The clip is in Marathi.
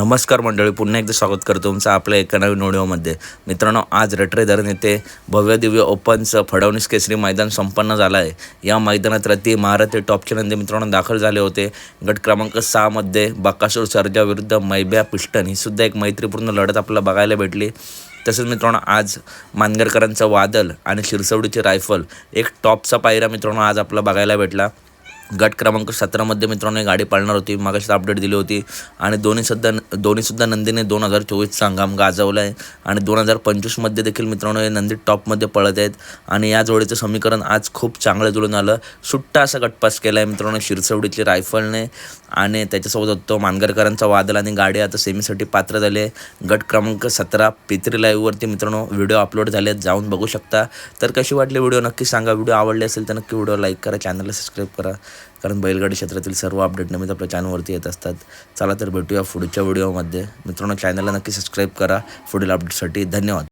नमस्कार मंडळी पुन्हा एकदा स्वागत करतो तुमचं आपल्या एका नवीन व्हिडिओमध्ये मित्रांनो आज रटरे धरण येथे भव्य दिव्य ओपनचं फडवणीस केसरी मैदान संपन्न झालं आहे या मैदानात रती महाराष्ट्र टॉपचे नंदी मित्रांनो दाखल झाले होते. गट क्रमांक सहामध्ये बकासूर सर्जा विरुद्ध मैब्या पिस्टन ही सुद्धा एक मैत्रीपूर्ण लढत आपल्याला बघायला भेटली. तसेच मित्रांनो आज मानगरकरांचं वादल आणि शिरसवडीची रायफल एक टॉपचा पायरा मित्रांनो आज आपला बघायला भेटला. गट क्रमांक सतरामध्ये मित्रांनो गाडी पाळणार होती. मागाशी अपडेट दिली होती. आणि दोन्ही सुद्धा दोन्हीसुद्धा नंदीने दोन हजार चोवीसचा हंगाम गाजवला आहे आणि दोन हजार पंचवीसमध्ये देखील मित्रांनो हे नंदी टॉपमध्ये पळत आहेत. आणि या जोडीचं समीकरण आज खूप चांगलं जुळून आलं. सुट्टा असा गटपास केला आहे मित्रांनो शिरसवडीतली रायफलने. आणि त्याच्यासोबत होतो मानगरकरांचा वादल आणि गाडी आता सेमीसाठी पात्र झाले आहे. गट क्रमांक सतरा पित्री लाईव्हवरती मित्रांनो व्हिडिओ अपलोड झाले आहेत जाऊन बघू शकता. तर कशी वाटली व्हिडिओ नक्की सांगा. व्हिडिओ आवडले असेल तर नक्की व्हिडिओ लाईक करा. चॅनलला सबस्क्राईब करा. कारण बैलगाडी क्षेत्रातील सर्व अपडेट नेहमीच आपल्या चॅनलवरती येत असतात. चला तर भेटूया पुढच्या व्हिडिओमध्ये मित्रांनो चॅनलला नक्की सबस्क्राईब करा. पुढील अपडेटसाठी धन्यवाद.